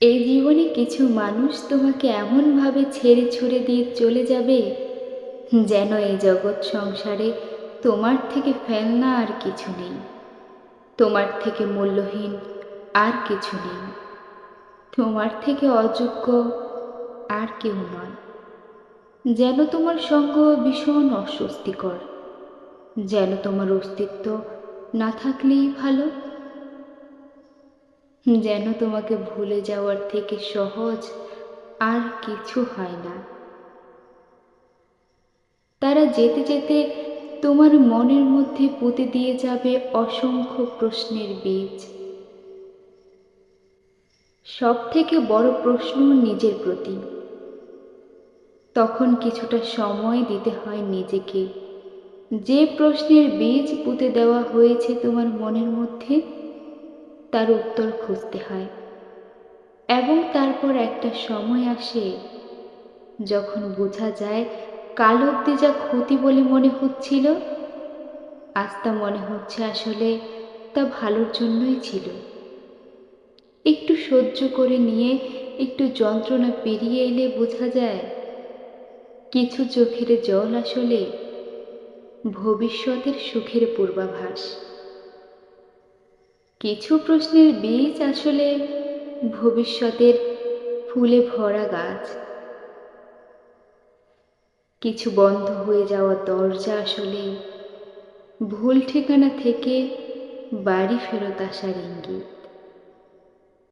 এই জীবনে কিছু মানুষ তোমাকে এমনভাবে ছেড়ে ছুড়ে দিয়ে চলে যাবে যেন এই জগৎ সংসারে তোমার থেকে ফেলনা আর কিছু নেই। তোমার থেকে মূল্যহীন আর কিছু নেই। তোমার থেকে অযোগ্য আর কেউ নয়। যেন তোমার সঙ্গ ভীষণ অস্বস্তিকর। যেন তোমার অস্তিত্ব না থাকলেই ভালো। যেন তোমাকে ভুলে যাওয়ার থেকে সহজ আর কিছু হয় না। তারা যেতে যেতে তোমার মনের মধ্যে পুঁতে দিয়ে যাবে অসংখ্য প্রশ্নের বীজ। সব থেকে বড় প্রশ্ন নিজের প্রতি। তখন কিছুটা সময় দিতে হয় নিজেকে। যে প্রশ্নের বীজ পুঁতে দেওয়া হয়েছে তোমার মনের মধ্যে তার উত্তর খুঁজতে হয়। এবং তারপর একটা সময় আসে যখন বোঝা যায় কাল অব্দি যা ক্ষতি বলে মনে হচ্ছিল তা মনে হচ্ছে আসলে তা ভালোর জন্যই ছিল। একটু সহ্য করে নিয়ে একটু যন্ত্রণা পেরিয়ে এলে বোঝা যায় কিছু চোখের জল আসলে ভবিষ্যতের সুখের পূর্বাভাস। কিছু প্রশ্নের বীজ আসলে ভবিষ্যতের ফুলে ভরা গাছ। কিছু বন্ধ হয়ে যাওয়া দরজা আসলে ভুল ঠিকানা থেকে বাড়ি ফেরত আসার ইঙ্গিত।